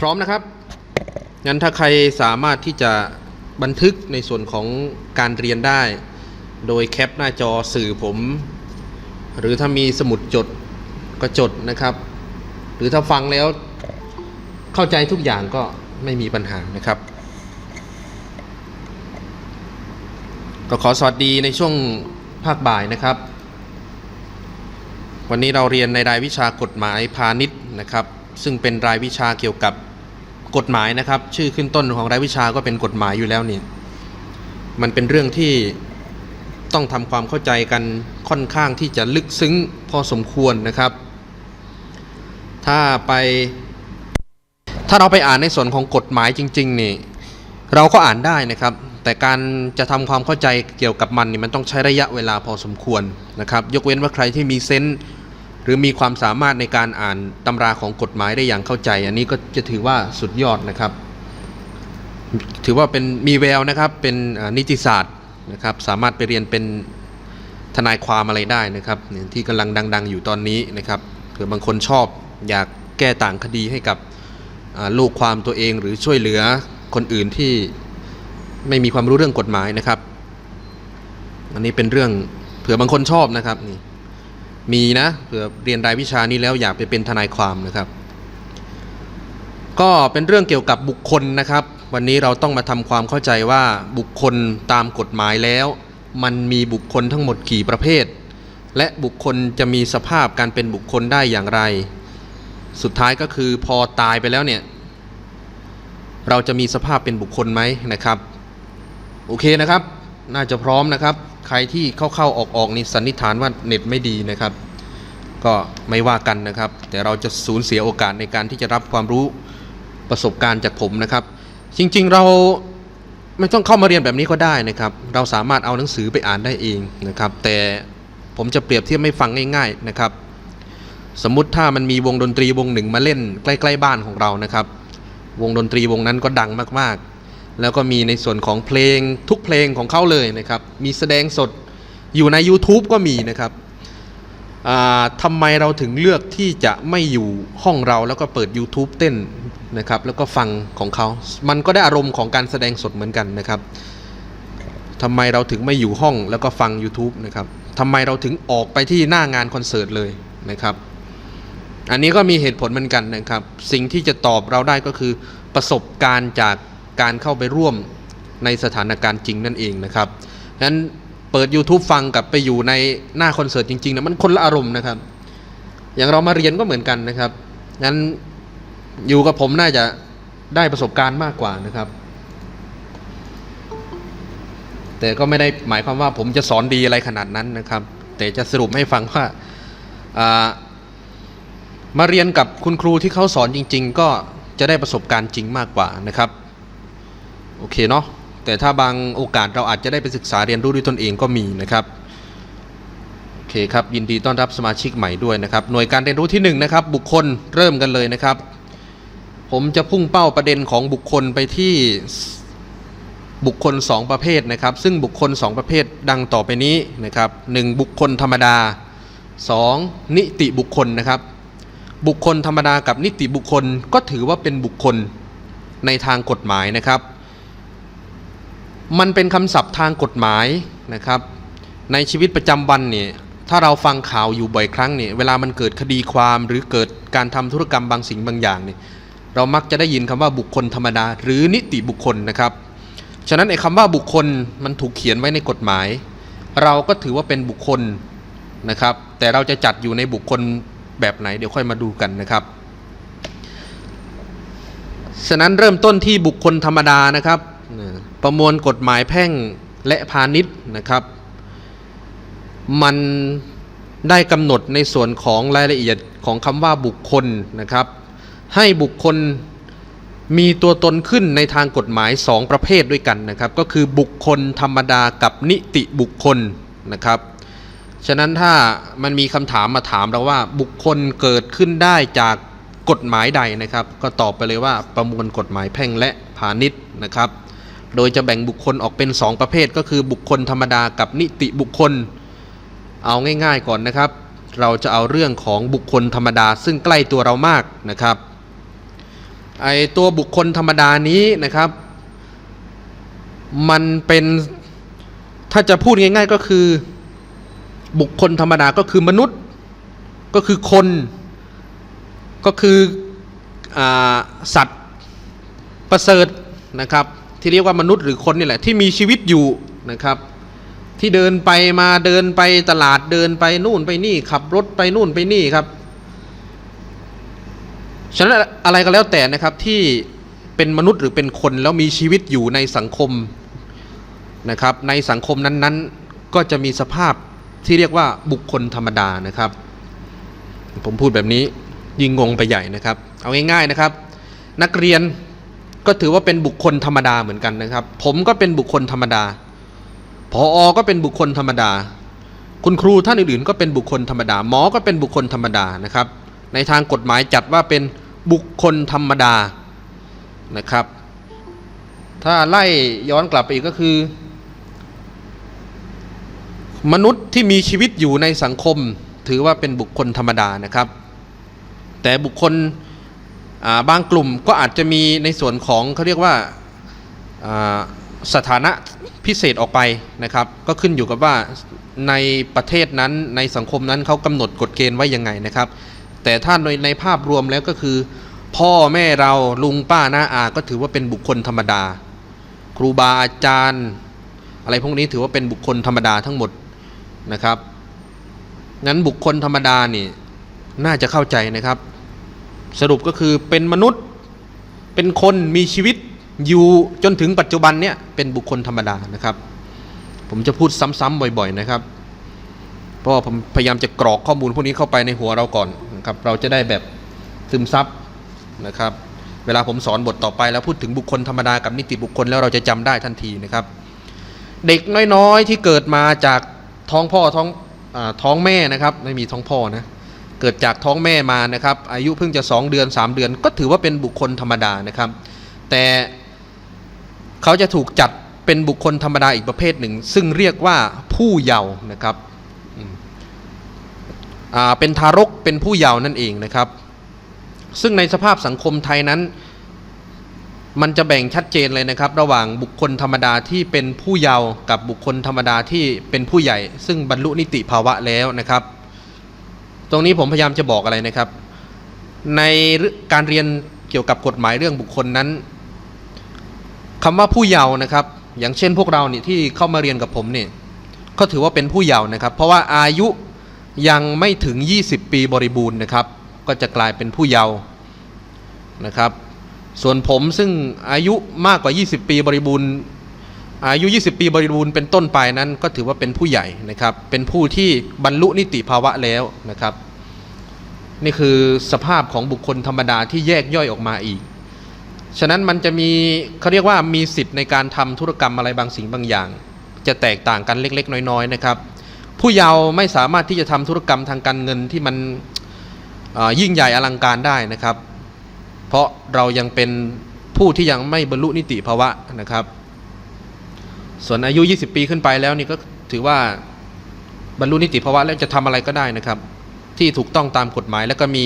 พร้อมนะครับ งั้นถ้าใครสามารถที่จะบันทึกในส่วนของการเรียนได้ โดยแคปหน้าจอสื่อผม หรือถ้ามีสมุดจดก็จดนะครับ หรือถ้าฟังแล้วเข้าใจทุกอย่างก็ไม่มีปัญหานะครับ ก็ขอสวัสดีในช่วงภาคบ่ายนะครับ วันนี้เราเรียนในรายวิชากฎหมายพาณิชย์นะครับ ซึ่งเป็นรายวิชาเกี่ยวกับ กฎหมายนะครับ ชื่อขึ้นต้นของรายวิชาก็เป็นกฎหมายอยู่แล้วเนี่ยมันเป็นเรื่องที่ต้องทำความเข้าใจกันค่อนข้างที่จะลึกซึ้งพอสมควรนะครับ ถ้าไป ถ้าเราไปอ่านในส่วนของกฎหมายจริงๆนี่เราก็อ่านได้นะครับ แต่การจะทำความเข้าใจเกี่ยวกับมันนี่มันต้องใช้ระยะเวลาพอสมควรนะครับ ยกเว้นว่าใครที่มีเซนส์ หรือมีความสามารถในการอ่านตำราของกฎหมายได้อย่างเข้าใจ อันนี้ก็จะถือว่าสุดยอดนะครับ ถือว่าเป็นมีแววนะครับเป็นนิติศาสตร์นะครับ สามารถไปเรียนเป็นทนายความอะไรได้นะครับที่กำลังดัง ๆ อยู่ตอนนี้นะครับเผื่อบางคนชอบอยากแก้ต่างคดีให้กับลูกความตัวเองหรือช่วยเหลือคนอื่นที่ไม่มีความรู้เรื่องกฎหมายนะครับ อันนี้เป็นเรื่องเผื่อบางคนชอบนะครับนี่ มีนะเผื่อเรียนรายวิชานี้แล้วอยากไปเป็นทนายความนะครับ ก็เป็นเรื่องเกี่ยวกับบุคคลนะครับ วันนี้เราต้องมาทำความเข้าใจว่าบุคคลตามกฎหมายแล้ว มันมีบุคคลทั้งหมดกี่ประเภท และบุคคลจะมีสภาพการเป็นบุคคลได้อย่างไร สุดท้ายก็คือพอตายไปแล้วเนี่ย เราจะมีสภาพเป็นบุคคลไหมนะครับ โอเคนะครับ น่าจะพร้อมนะครับ ใครที่เข้าๆออกๆนี่สันนิษฐานว่าเน็ตไม่ดีนะครับ ก็ไม่ว่ากันนะครับ แต่เราจะสูญเสียโอกาสในการที่จะรับความรู้ประสบการณ์จากผมนะครับ จริงๆเราไม่ต้องเข้ามาเรียนแบบนี้ก็ได้นะครับ เราสามารถเอาหนังสือไปอ่านได้เองนะครับ แต่ผมจะเปรียบเทียบไม่ฟังง่าย ๆนะครับ สมมุติถ้ามันมีวงดนตรีวงหนึ่งมาเล่นใกล้ ๆ บ้านของเรานะครับ วงดนตรีวงนั้นก็ดังมากๆ แล้วก็มีในส่วนของเพลงทุกเพลงของเขาเลยนะครับ มีแสดงสดอยู่ใน YouTube ก็มีนะครับทำไมเราถึงเลือกที่จะไม่อยู่ห้องเราแล้วก็เปิด YouTube เต้นนะครับ แล้วก็ฟังของเขา มันก็ได้อารมณ์ของการแสดงสดเหมือนกันนะครับทำไมเราถึงไม่อยู่ห้องแล้วก็ฟัง YouTube นะครับทำไมเราถึงออกไปที่หน้างานคอนเสิร์ตเลยนะครับ อันนี้ก็มีเหตุผลเหมือนกันนะครับ สิ่งที่จะตอบเราได้ก็คือประสบการณ์จาก การเข้าไปร่วมในสถานการณ์จริงนั่นเองนะครับนั้นเปิด YouTube ฟังกับไปอยู่ในหน้าคอนเสิร์ตจริงๆนะมันคนละอารมณ์นะครับ อย่างเรามาเรียนก็เหมือนกันนะครับงั้นอยู่กับผมน่าจะได้ประสบการณ์มากกว่านะครับ แต่ก็ไม่ได้หมายความว่าผมจะสอนดีอะไรขนาดนั้นนะครับ แต่จะสรุปให้ฟังว่าอ่ามาเรียนกับคุณครูที่เขาสอนจริง ๆ ก็จะได้ประสบการณ์จริงมากกว่านะครับ โอเคเนาะแต่ถ้าบางโอกาสเราอาจจะได้ไปศึกษาเรียนรู้ด้วยตนเองก็มีนะครับโอเคครับยินดีต้อนรับสมาชิกใหม่ด้วยนะครับหน่วยการเรียนรู้ที่1นงนะครับบุคคลเริ่มกันเลยนะครับ ผมจะพุ่งเป้าประเด็นของบุคคลไปที่บุคคล 2 ประเภทนะครับ ซึ่งบุคคล 2 ประเภทดังต่อไปนี้นะครับหนึ่งบุคคลธรรมดา 2. นิติบุคคลนะครับ บุคคลธรรมดากับนิติบุคคลก็ถือว่าเป็นบุคคลในทางกฎหมายนะครับ มันเป็นคำศัพท์ทางกฎหมายนะครับ ในชีวิตประจำวันเนี่ยถ้าเราฟังข่าวอยู่บ่อยครั้งเนี่ยเวลามันเกิดคดีความหรือเกิดการทำธุรกรรมบางสิ่งบางอย่างเนี่ยเรามักจะได้ยินคำว่าบุคคลธรรมดา หรือนิติบุคคลนะครับ ฉะนั้นไอ้คำว่าบุคคลมันถูกเขียนไว้ในกฎหมาย เราก็ถือว่าเป็นบุคคลนะครับ แต่เราจะจัดอยู่ในบุคคลแบบไหนเดี๋ยวค่อยมาดูกันนะครับ ฉะนั้นเริ่มต้นที่บุคคลธรรมดานะครับ ประมวลกฎหมายแพ่งและพาณิชย์นะครับ มันได้กำหนดในส่วนของรายละเอียดของคำว่าบุคคลนะครับ ให้บุคคลมีตัวตนขึ้นในทางกฎหมาย 2 ประเภทด้วยกันนะครับ ก็คือบุคคลธรรมดากับนิติบุคคลนะครับ ฉะนั้นถ้ามันมีคำถามมาถามเราว่าบุคคลเกิดขึ้นได้จากกฎหมายใดนะครับ ก็ตอบไปเลยว่าประมวลกฎหมายแพ่งและพาณิชย์นะครับ โดยจะแบ่งบุคคลออกเป็น 2 ประเภทก็คือบุคคลธรรมดากับนิติบุคคล เอาง่ายๆก่อนนะครับ เราจะเอาเรื่องของบุคคลธรรมดาซึ่งใกล้ตัวเรามากนะครับไอตัวบุคคลธรรมดานี้นะครับ มันเป็นถ้าจะพูดง่าย ๆก็คือ บุคคลธรรมดาก็คือมนุษย์ก็คือคนก็คืออสัตว์ประเสริฐนะครับ ที่เรียกว่ามนุษย์หรือคนนี่แหละที่มีชีวิตอยู่นะครับ ที่เดินไปมาเดินไปตลาดเดินไปนู่นไปนี่ ขับรถไปนู่นไปนี่ครับฉะนั้นอะไรก็แล้วแต่นะครับที่เป็นมนุษย์หรือเป็นคนแล้วมีชีวิตอยู่ในสังคมนะครับ ในสังคมนั้นๆ ก็จะมีสภาพที่เรียกว่าบุคคลธรรมดานะครับ ผมพูดแบบนี้ยิ่งงงไปใหญ่นะครับ เอาง่ายๆนะครับ นักเรียน ก็ถือว่าเป็นบุคคลธรรมดาเหมือนกันนะครับ ผมก็เป็นบุคคลธรรมดาพออก็เป็นบุคคลธรรมดา คุณครูท่านอื่นๆ ก็เป็นบุคคลธรรมดา หมอก็เป็นบุคคลธรรมดานะครับ ในทางกฎหมายจัดว่าเป็นบุคคลธรรมดานะครับ ถ้าไล่ย้อนกลับไปอีกก็คือ มนุษย์ที่มีชีวิตอยู่ในสังคม ถือว่าเป็นบุคคลธรรมดานะครับ แต่บุคคล บางกลุ่มก็อาจจะมีในส่วนของเขาเรียกว่าสถานะพิเศษออกไปนะครับ ก็ขึ้นอยู่กับว่าในประเทศนั้นในสังคมนั้นเขากำหนดกฎเกณฑ์ไว้ยังไงนะครับ แต่ถ้าในในภาพรวมแล้วก็คือ พ่อแม่เราลุงป้าน้าอาก็ถือว่าเป็นบุคคลธรรมดา ครูบาอาจารย์ อะไรพวกนี้ถือว่าเป็นบุคคลธรรมดาทั้งหมดนะครับงั้นบุคคลธรรมดานี่น่าจะเข้าใจนะครับ สรุปก็คือเป็นมนุษย์เป็นคนมีชีวิตอยู่จนถึงปัจจุบันเนี่ยเป็นบุคคลธรรมดานะครับ ผมจะพูดซ้ำๆบ่อยๆนะครับ เพราะว่าผมพยายามจะกรอกข้อมูลพวกนี้เข้าไปในหัวเราก่อนนะครับเราจะได้แบบซึมซับนะครับ เวลาผมสอนบทต่อไปแล้วพูดถึงบุคคลธรรมดากับนิติบุคคลแล้วเราจะจำได้ทันทีนะครับ เด็กน้อยๆที่เกิดมาจากท้องพ่อท้องอท้องแม่นะครับ ไม่มีท้องพ่อนะ เกิดจากท้องแม่มานะครับ อายุเพิ่งจะ 2 เดือน 3 เดือน ก็ถือว่าเป็นบุคคลธรรมดานะครับ แต่เขาจะถูกจัดเป็นบุคคลธรรมดาอีกประเภทหนึ่ง ซึ่งเรียกว่าผู้เยาว์นะครับอ่าเป็นทารกเป็นผู้เยาว์นั่นเองนะครับ ซึ่งในสภาพสังคมไทยนั้น มันจะแบ่งชัดเจนเลยนะครับ ระหว่างบุคคลธรรมดาที่เป็นผู้เยาว์กับบุคคลธรรมดาที่เป็นผู้ใหญ่ ซึ่งบรรลุนิติภาวะแล้วนะครับ ตรงนี้ผมพยายามจะบอกอะไรนะครับ ในการเรียนเกี่ยวกับกฎหมายเรื่องบุคคลนั้นคำว่าผู้เยาว์นะครับ อย่างเช่นพวกเราเนี่ยที่เข้ามาเรียนกับผมเนี่ยก็ถือว่าเป็นผู้เยาว์นะครับ เพราะว่าอายุยังไม่ถึง 20 ปีบริบูรณ์นะครับ ก็จะกลายเป็นผู้เยาว์นะครับ ส่วนผมซึ่งอายุมากกว่า 20 ปีบริบูรณ์ อายุ 20 ปีบริบูรณ์เป็นต้นไปนั้นก็ถือว่าเป็นผู้ใหญ่นะครับ เป็นผู้ที่บรรลุนิติภาวะแล้วนะครับ นี่คือสภาพของบุคคลธรรมดาที่แยกย่อยออกมาอีก ฉะนั้นมันจะมีเขาเรียกว่ามีสิทธิ์ในการทำธุรกรรมอะไรบางสิ่งบางอย่าง จะแตกต่างกันเล็ก ๆ น้อยๆนะครับ ผู้เยาว์ไม่สามารถที่จะทำธุรกรรมทางการเงินที่มันยิ่งใหญ่อลังการได้นะครับ เพราะเรายังเป็นผู้ที่ยังไม่บรรลุนิติภาวะนะครับ ส่วนอายุ 20 ปีขึ้นไปแล้วนี่ก็ถือว่าบรรลุนิติภาวะแล้วจะทำอะไรก็ได้นะครับ ที่ถูกต้องตามกฎหมาย แล้วก็มี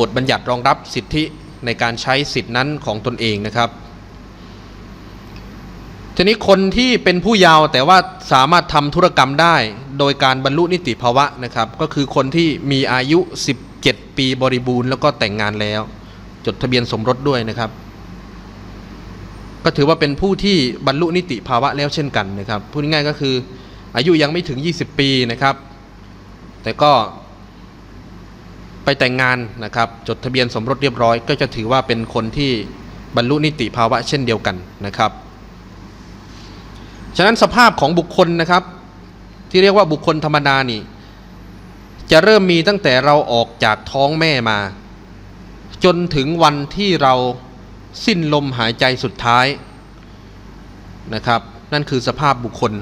บทบัญญัติรองรับสิทธิในการใช้สิทธินั้นของตนเองนะครับทีนี้คนที่เป็นผู้เยาว์แต่ว่าสามารถทำธุรกรรมได้ โดยการบรรลุนิติภาวะนะครับ ก็คือคนที่มีอายุ 17 ปีบริบูรณ์แล้วก็แต่งงานแล้ว จดทะเบียนสมรสด้วยนะครับ ก็ถือว่าเป็นผู้ที่บรรลุนิติภาวะแล้วเช่นกันนะครับพูดง่ายๆก็คืออายุยังไม่ถึง 20 ปีนะครับ แต่ก็ไปแต่งงานนะครับ จดทะเบียนสมรสเรียบร้อย ก็จะถือว่าเป็นคนที่บรรลุนิติภาวะเช่นเดียวกันนะครับ ฉะนั้นสภาพของบุคคลนะครับ ที่เรียกว่าบุคคลธรรมดานี่ จะเริ่มมีตั้งแต่เราออกจากท้องแม่มา จนถึงวันที่เรา สิ้นลมหายใจสุดท้ายนะครับ นั่นคือสภาพบุคคล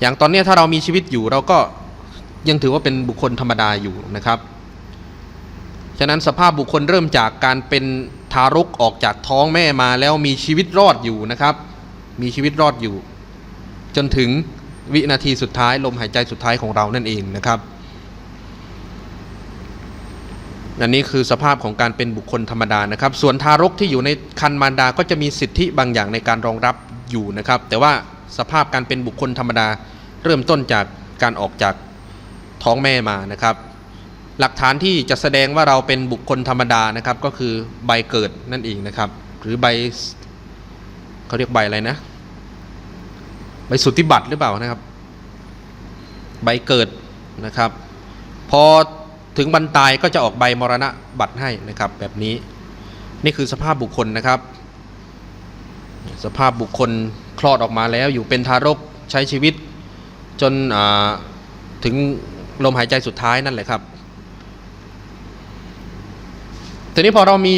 อย่างตอนนี้ถ้าเรามีชีวิตอยู่เราก็ยังถือว่าเป็นบุคคลธรรมดาอยู่นะครับ ฉะนั้นสภาพบุคคลเริ่มจากการเป็นทารกออกจากท้องแม่มาแล้วมีชีวิตรอดอยู่นะครับ มีชีวิตรอดอยู่ จนถึงวินาทีสุดท้ายลมหายใจสุดท้ายของเรานั่นเองนะครับ อันนี้คือสภาพของการเป็นบุคคลธรรมดานะครับ ส่วนทารกที่อยู่ในคันมารดาก็จะมีสิทธิบางอย่างในการรองรับอยู่นะครับ แต่ว่าสภาพการเป็นบุคคลธรรมดา เริ่มต้นจากการออกจากท้องแม่มานะครับ หลักฐานที่จะแสดงว่าเราเป็นบุคคลธรรมดานะครับ ก็คือใบเกิดนั่นเองนะครับ หรือใบเขาเรียกใบอะไรนะใบสุทธิบัตรหรือเปล่านะครับ ใบเกิดนะครับ พอ ถึงบรรตายก็จะออกใบมรณะบัตรให้นะครับ แบบนี้นี่คือสภาพบุคคลนะครับ สภาพบุคคลคลอดออกมาแล้วอยู่เป็นทารกใช้ชีวิต จนถึงลมหายใจสุดท้ายนั่นแหละครับทีนี้พอเรามี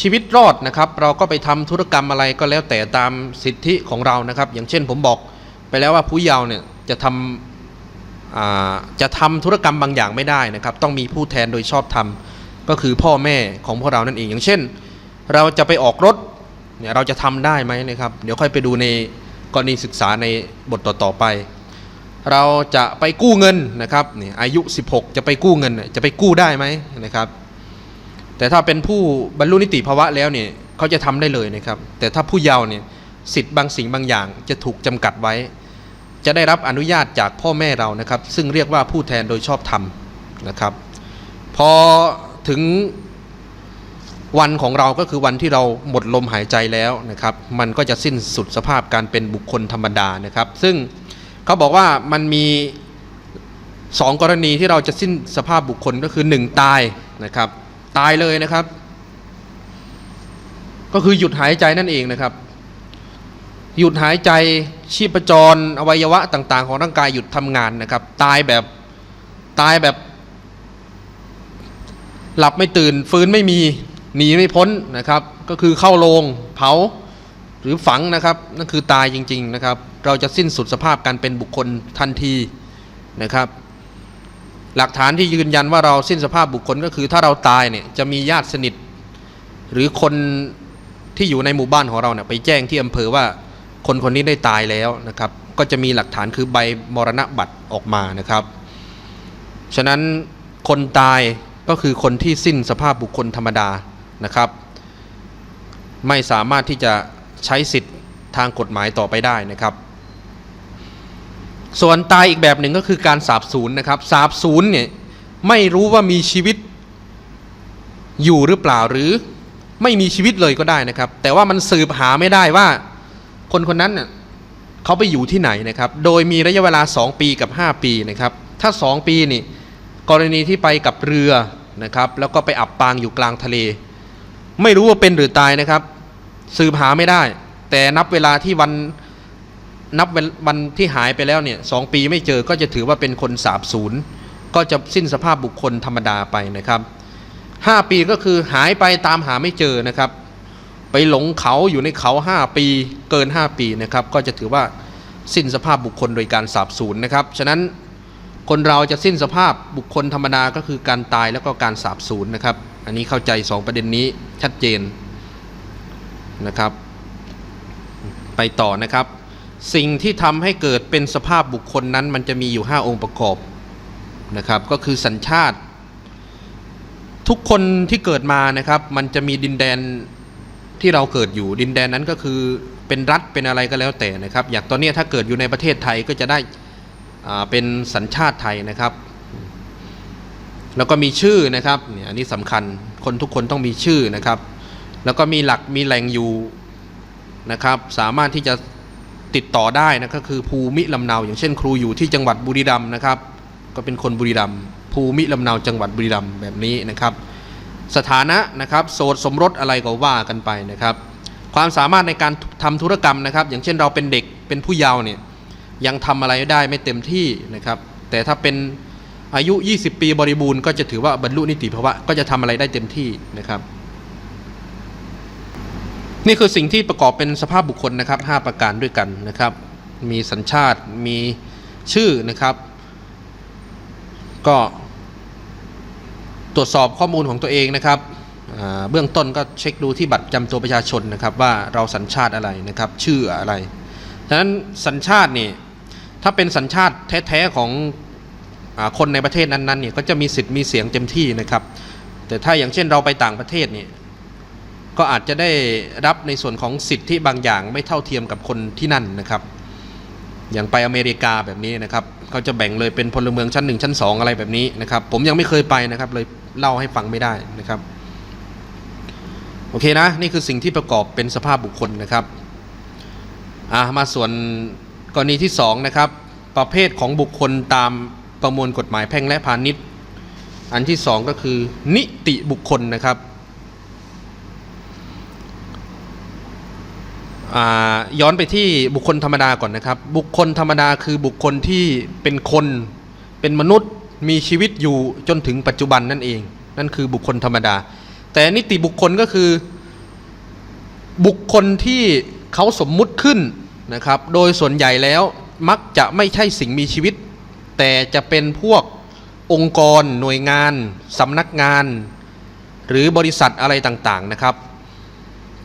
ชีวิตรอดนะครับ เราก็ไปทำธุรกรรมอะไรก็แล้วแต่ตามสิทธิของเรานะครับ อย่างเช่นผมบอกไปแล้วว่าผู้เยาว์เนี่ยจะทำอ่า จะทำธุรกรรมบางอย่างไม่ได้นะครับ ต้องมีผู้แทนโดยชอบธรรมก็คือพ่อแม่ของพวกเรานั่นเอง อย่างเช่น เราจะไปออกรถเนี่ยเราจะทำได้ไหมนะครับ เดี๋ยวค่อยไปดูในกรณีศึกษาในบทต่อๆไป เราจะไปกู้เงินนะครับเนี่ยอายุ 16 จะไปกู้เงิน จะไปกู้ได้ไหมนะครับ แต่ถ้าเป็นผู้บรรลุนิติภาวะแล้วเนี่ยเขาจะทำได้เลยนะครับ แต่ถ้าผู้เยาว์เนี่ยสิทธิ์บางสิ่งบางอย่างจะถูกจำกัดไว้ จะได้รับอนุญาตจากพ่อแม่เรานะครับ ซึ่งเรียกว่าผู้แทนโดยชอบธรรมนะครับ พอถึงวันของเราก็คือวันที่เราหมดลมหายใจแล้วนะครับ มันก็จะสิ้นสุดสภาพการเป็นบุคคลธรรมดานะครับ ซึ่งเขาบอกว่ามันมีสองกรณีที่เราจะสิ้นสภาพบุคคลก็คือหนึ่งตายนะครับ ตายเลยนะครับ ก็คือหยุดหายใจนั่นเองนะครับ หยุดหายใจ ชีพจรอวัยวะต่าง ๆ ของร่างกายหยุดทำงานนะครับ ตายแบบตายแบบหลับไม่ตื่นฟื้นไม่มีหนีไม่พ้นนะครับ ก็คือเข้าโรงเผาหรือฝังนะครับนั่นคือตายจริง ๆนะครับ เราจะสิ้นสุดสภาพการเป็นบุคคลทันทีนะครับ หลักฐานที่ยืนยันว่าเราสิ้นสภาพบุคคลก็คือถ้าเราตายเนี่ยจะมีญาติสนิท หรือคนที่อยู่ในหมู่บ้านของเราเนี่ยไปแจ้งที่อำเภอว่า คนคนนี้ได้ตายแล้วนะครับ ก็จะมีหลักฐานคือใบมรณบัตรออกมานะครับ ฉะนั้นคนตายก็คือคนที่สิ้นสภาพบุคคลธรรมดานะครับ ไม่สามารถที่จะใช้สิทธิ์ทางกฎหมายต่อไปได้นะครับ ส่วนตายอีกแบบหนึ่งก็คือการสาบสูญนะครับสาบสูญเนี่ยไม่รู้ว่ามีชีวิตอยู่หรือเปล่าหรือไม่มีชีวิตเลยก็ได้นะครับ แต่ว่ามันสืบหาไม่ได้ว่า คนคนนั้นเน่ยเขาไปอยู่ที่ไหนนะครับ โดยมีระยะเวลา 2 ปีกับ 5 ปีนะครับ ถ้า 2 ปีนี่กรณีที่ไปกับเรือนะครับ แล้วก็ไปอับปางอยู่กลางทะเล ไม่รู้ว่าเป็นหรือตายนะครับ สืบหาไม่ได้ แต่นับเวลาที่วันนับวันที่หายไปแล้วเนี่ยสองปีไม่เจอก็จะถือว่าเป็นคนสาบสูญก็จะสิ้นสภาพบุคคลธรรมดาไปนะครับห้าปีก็คือหายไปตามหาไม่เจอนะครับ ไปหลงเขาอยู่ในเขาห้าปีเกินห้าปีนะครับ ก็จะถือว่าสิ้นสภาพบุคคลโดยการสาบสูญนะครับ ฉะนั้นคนเราจะสิ้นสภาพบุคคลธรรมดาก็คือการตายแล้วก็การสาบสูญนะครับ อันนี้เข้าใจสองประเด็นนี้ชัดเจนนะครับ ไปต่อนะครับ สิ่งที่ทำให้เกิดเป็นสภาพบุคคลนั้น มันจะมีอยู่ 5 องค์ประกอบนะครับ ก็คือสัญชาติ ทุกคนที่เกิดมานะครับ มันจะมีดินแดน ที่เราเกิดอยู่ดินแดนนั้นก็คือเป็นรัฐเป็นอะไรก็แล้วแต่นะครับ อย่างตอนนี้ถ้าเกิดอยู่ในประเทศไทยก็จะได้เป็นสัญชาติไทยนะครับ แล้วก็มีชื่อนะครับเนี่ยอันนี้สำคัญคนทุกคนต้องมีชื่อนะครับ แล้วก็มีหลักมีแหล่งอยู่นะครับ สามารถที่จะติดต่อได้นะก็คือภูมิลำเนา อย่างเช่น ครูอยู่ที่จังหวัดบุรีรัมย์นะครับ ก็เป็นคนบุรีรัมย์ภูมิลำเนาจังหวัดบุรีรัมย์แบบนี้นะครับ สถานะนะครับโสดสมรสอะไรก็ว่ากันไปนะครับ ความสามารถในการทำธุรกรรมนะครับ อย่างเช่นเราเป็นเด็กเป็นผู้เยาว์เนี่ยยังทำอะไรได้ไม่เต็มที่นะครับ แต่ถ้าเป็นอายุ 20 ปีบริบูรณ์ก็จะถือว่าบรรลุนิติภาวะก็จะทำอะไรได้เต็มที่นะครับ นี่คือสิ่งที่ประกอบเป็นสภาพบุคคลนะครับ 5 ประการด้วยกันนะครับ มีสัญชาติมีชื่อนะครับ ก็ ตรวจสอบข้อมูลของตัวเองนะครับเบื้องต้นก็เช็คดูที่บัตรประจำตัวประชาชนนะครับว่าเราสัญชาติอะไรนะครับชื่ออะไรฉะนั้นสัญชาตินี่ถ้าเป็นสัญชาติแท้ๆของอคนในประเทศนั้นๆเนี่ยก็จะมีสิทธิ์มีเสียงเต็มที่นะครับ แต่ถ้าอย่างเช่นเราไปต่างประเทศเนี่ยก็อาจจะได้รับในส่วนของสิทธิบางอย่างไม่เท่าเทียมกับคนที่นั่นนะครับ อย่างไปอเมริกาแบบนี้นะครับเขาจะแบ่งเลยเป็นพลเมืองชั้นหนึ่งชั้นสองอะไรแบบนี้นะครับ ผมยังไม่เคยไปนะครับเลย เล่าให้ฟังไม่ได้นะครับ โอเคนะ นี่คือสิ่งที่ประกอบเป็นสภาพบุคคลนะครับอะมาส่วนกรณีที่สองนะครับประเภทของบุคคลตามประมวลกฎหมายแพ่งและพาณิชย์อันที่สองก็คือ นิติบุคคลนะครับย้อนไปที่บุคคลธรรมดาก่อนนะครับ บุคคลธรรมดาคือบุคคลที่เป็นคนเป็นมนุษย์ มีชีวิตอยู่จนถึงปัจจุบันนั่นเอง นั่นคือบุคคลธรรมดา แต่นิติบุคคลก็คือ บุคคลที่เขาสมมุติขึ้นนะครับ โดยส่วนใหญ่แล้วมักจะไม่ใช่สิ่งมีชีวิต แต่จะเป็นพวกองค์กร หน่วยงาน สำนักงาน หรือบริษัทอะไรต่างๆนะครับ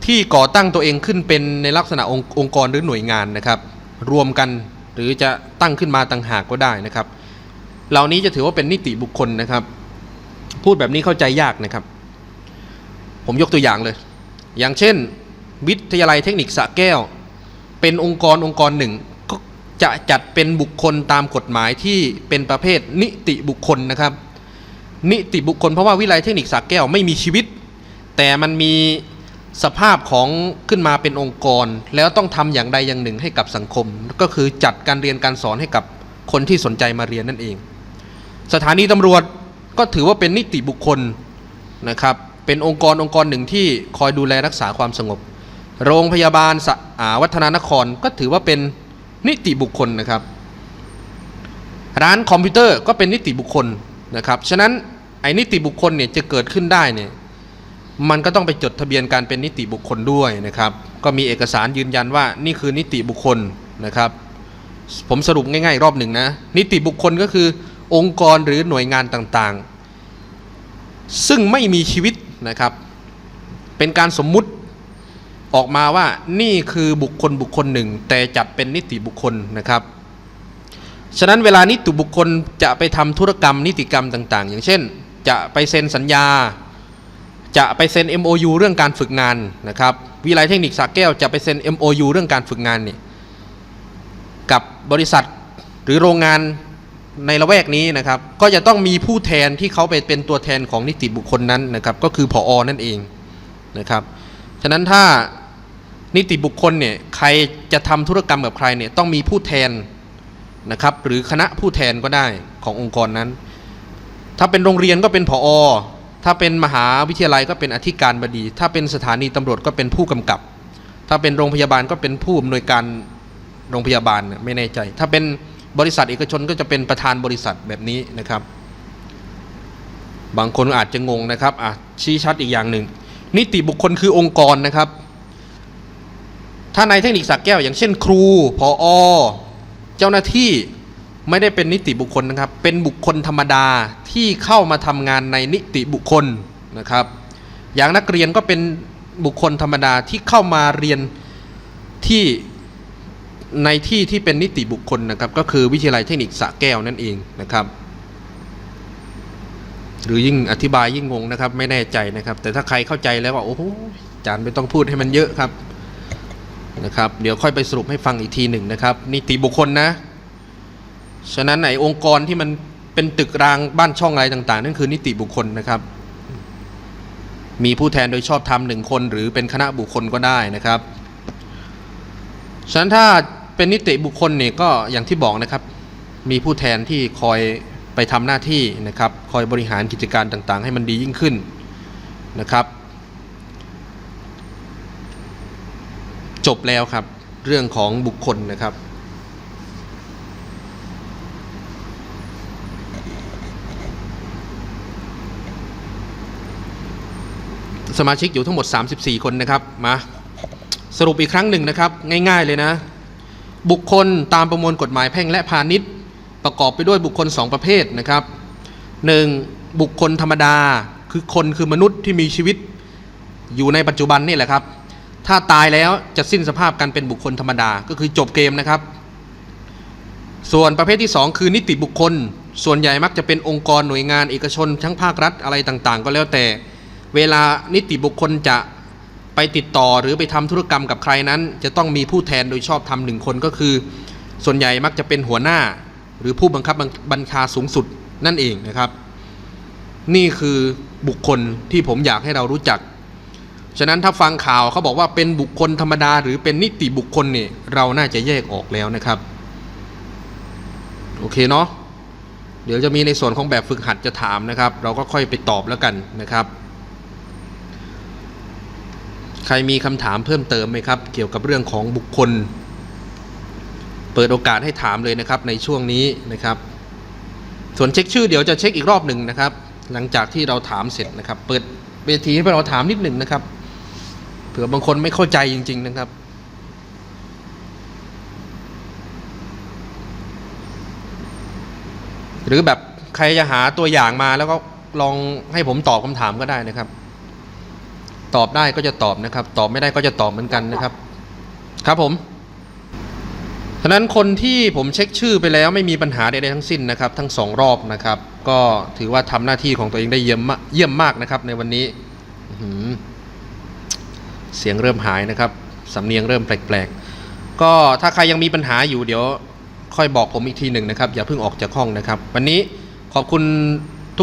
ที่ก่อตั้งตัวเองขึ้นเป็นในลักษณะองค์องค์กรหรือหน่วยงานนะครับ รวมกันหรือจะตั้งขึ้นมาต่างหากก็ได้นะครับ เหล่านี้จะถือว่าเป็นนิติบุคคลนะครับ พูดแบบนี้เข้าใจยากนะครับ ผมยกตัวอย่างเลย อย่างเช่น วิทยาลัยเทคนิคสะแก้ว เป็นองค์กรองค์กรหนึ่งก็จะจัดเป็นบุคคลตามกฎหมายที่เป็นประเภทนิติบุคคลนะครับ นิติบุคคลเพราะว่าวิทยาลัยเทคนิคสะแก้วไม่มีชีวิต แต่มันมีสภาพของขึ้นมาเป็นองค์กร แล้วต้องทำอย่างใดอย่างหนึ่งให้กับสังคม ก็คือจัดการเรียนการสอนให้กับคนที่สนใจมาเรียนนั่นเอง สถานีตำรวจก็ถือว่าเป็นนิติบุคคลนะครับ เป็นองค์กรองค์กรหนึ่งที่คอยดูแลรักษาความสงบ โรงพยาบาลาวัฒนานครก็ถือว่าเป็นนิติบุคคลนะครับ ร้านคอมพิวเตอร์ก็เป็นนิติบุคคลนะครับ ฉะนั้นไอ้นิติบุคคลเนี่ยจะเกิดขึ้นได้เนี่ยมันก็ต้องไปจดทะเบียนการเป็นนิติบุคคลด้วยนะครับ ก็มีเอกสารยืนยันว่านี่คือนิติบุคคลนะครับ ผมสรุปง่ายๆ รอบหนึ่งนะ นิติบุคคลก็คือ องค์กรหรือหน่วยงานต่างๆ ซึ่งไม่มีชีวิตนะครับ เป็นการสมมุติออกมาว่านี่คือบุคคลบุคคลหนึ่ง แต่จัดเป็นนิติบุคคลนะครับ ฉะนั้นเวลานิติบุคคลจะไปทำธุรกรรมนิติกรรมต่าง ๆ อย่างเช่น จะไปเซ็นสัญญา จะไปเซ็น MOU เรื่องการฝึกงานนะครับวิทยาลัยเทคนิคสระแก้วจะไปเซ็น MOU เรื่องการฝึกงานเนี่ยกับบริษัทหรือโรงงาน ในละแวกนี้นะครับ ก็จะต้องมีผู้แทนที่เขาไปเป็นตัวแทนของนิติบุคคลนั้นนะครับ ก็คือผออนั่นเองนะครับ ฉะนั้นถ้านิติบุคคลเนี่ยใครจะทำธุรกรรมกับใครเนี่ยต้องมีผู้แทนนะครับ หรือคณะผู้แทนก็ได้ขององค์กรนั้น ถ้าเป็นโรงเรียนก็เป็นผอถ้าเป็นมหาวิทยาลัยก็เป็นอธิการบดี ถ้าเป็นสถานีตำรวจก็เป็นผู้กำกับ ถ้าเป็นโรงพยาบาลก็เป็นผู้อำนวยการโรงพยาบาลเนี่ยไม่แน่ใจ ถ้าเป็น บริษัทเอกชนก็จะเป็นประธานบริษัทแบบนี้นะครับ บางคนอาจจะงงนะครับอะชี้ชัดอีกอย่างหนึ่ง นิติบุคคลคือองค์กรนะครับ ถ้าในเทคนิคสักแก้ว อย่างเช่น ครูผออเจ้าหน้าที่ไม่ได้เป็นนิติบุคคลนะครับ เป็นบุคคลธรรมดาที่เข้ามาทำงานในนิติบุคคลนะครับ อย่างนักเรียนก็เป็นบุคคลธรรมดาที่เข้ามาเรียนที่ ในที่ที่เป็นนิติบุคคลนะครับ ก็คือวิทยาลัยเทคนิคสระแก้วนั่นเองนะครับ หรือยิ่งอธิบายยิ่งงงนะครับ ไม่แน่ใจนะครับ แต่ถ้าใครเข้าใจแล้วว่าโอ้โหอาจารย์ไม่ต้องพูดให้มันเยอะครับนะครับ เดี๋ยวค่อยไปสรุปให้ฟังอีกทีหนึ่งนะครับ นิติบุคคลนะ ฉะนั้นไหนองค์กรที่มันเป็นตึกรางบ้านช่องอะไรต่าง ๆ นั่นคือนิติบุคคลนะครับ มีผู้แทนโดยชอบธรรมหนึ่งคน หรือเป็นคณะบุคคลก็ได้นะครับฉะนั้นถ้า เป็นนิติบุคคลเนี่ยก็อย่างที่บอกนะครับ มีผู้แทนที่คอยไปทำหน้าที่นะครับ คอยบริหารกิจการต่างๆ ให้มันดียิ่งขึ้นนะครับ จบแล้วครับเรื่องของบุคคลนะครับ สมาชิกอยู่ทั้งหมด 34 คนนะครับมาสรุปอีกครั้งหนึ่งนะครับ ง่ายๆเลยนะ บุคคลตามประมวลกฎหมายแพ่งและพาณิชย์ ประกอบไปด้วยบุคคล 2 ประเภทนะครับ 1. บุคคลธรรมดาคือคนคือมนุษย์ที่มีชีวิตอยู่ในปัจจุบันนี่แหละครับ ถ้าตายแล้วจะสิ้นสภาพการเป็นบุคคลธรรมดาก็คือจบเกมนะครับ ส่วนประเภทที่ 2 คือนิติบุคคล ส่วนใหญ่มักจะเป็นองค์กรหน่วยงานเอกชน ทั้งภาครัฐอะไรต่างๆ ก็แล้วแต่ เวลานิติบุคคลจะ ไปติดต่อหรือไปทำธุรกรรมกับใครนั้น จะต้องมีผู้แทนโดยชอบทำหนึ่งคนก็คือ ส่วนใหญ่มักจะเป็นหัวหน้า หรือผู้บังคับบัญบัญชาสูงสุดนั่นเองนะครับ นี่คือบุคคลที่ผมอยากให้เรารู้จัก ฉะนั้นถ้าฟังข่าวเขาบอกว่าเป็นบุคคลธรรมดา หรือเป็นนิติบุคคลเนี่ยเราน่าจะแยกออกแล้วนะครับ โอเคเนาะเดี๋ยวจะมีในส่วนของแบบฝึกหัดจะถามนะครับ เราก็ค่อยไปตอบแล้วกันนะครับ ใครมีคำถามเพิ่มเติมไหมครับ เกี่ยวกับเรื่องของบุคคล เปิดโอกาสให้ถามเลยนะครับในช่วงนี้นะครับ ส่วนเช็คชื่อเดี๋ยวจะเช็คอีกรอบหนึ่งนะครับ หลังจากที่เราถามเสร็จนะครับ เปิดเวทีให้เราถามนิดหนึ่งนะครับเผื่อบางคนไม่เข้าใจจริง ๆนะครับหรือแบบใครจะหาตัวอย่างมาแล้วก็ลองให้ผมตอบคำถามก็ได้นะครับ ตอบได้ก็จะตอบนะครับ ตอบไม่ได้ก็จะตอบเหมือนกันนะครับ ครับผมฉะนั้นคนที่ผมเช็คชื่อไปแล้วไม่มีปัญหาใดๆทั้งสิ้นนะครับ ทั้งสองรอบนะครับ ก็ถือว่าทำหน้าที่ของตัวเองได้เยี่ยมมากเยี่ยมมากนะครับ ในวันนี้เสียงเริ่มหายนะครับสำเนียงเริ่มแปลกๆ ก็ถ้าใครยังมีปัญหาอยู่เดี๋ยว ค่อยบอกผมอีกทีหนึ่งนะครับ อย่าเพิ่งออกจากห้องนะครับ วันนี้ขอบคุณ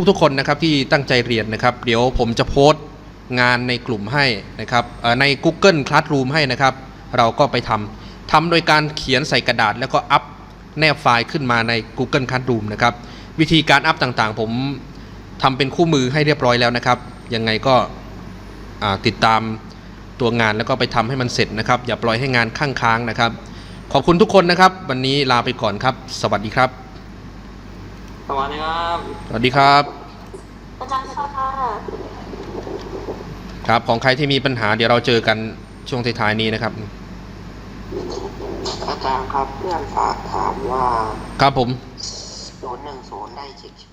ทุกๆคนนะครับที่ตั้งใจเรียนนะครับ เดี๋ยวผมจะโพสต์ งานในกลุ่มให้นะครับเอ่อใน Google Classroom ให้นะครับ เราก็ไปทำทำโดยการเขียนใส่กระดาษ แล้วก็อัพแนบไฟล์ขึ้นมาใน Google Classroom นะครับวิธีการอัพต่างๆ ผมทำเป็นคู่มือให้เรียบร้อยแล้วนะครับ ยังไงก็อ่าติดตามตัวงานแล้วก็ไปทำให้มันเสร็จนะครับ อย่าปล่อยให้งานข้างค้างนะครับ ขอบคุณทุกคนนะครับ วันนี้ลาไปก่อนครับ สวัสดีครับ สวัสดีครับ สวัสดีครับอาจารย์ค่ะ ครับของใครที่มีปัญหาเดี๋ยวเราเจอกันช่วงท้ายๆนี้นะครับอาจารย์ครับเพื่อนฝากถามว่าครับผมศูนย์หนึ่งศูนย์ได้เช็คชื่อ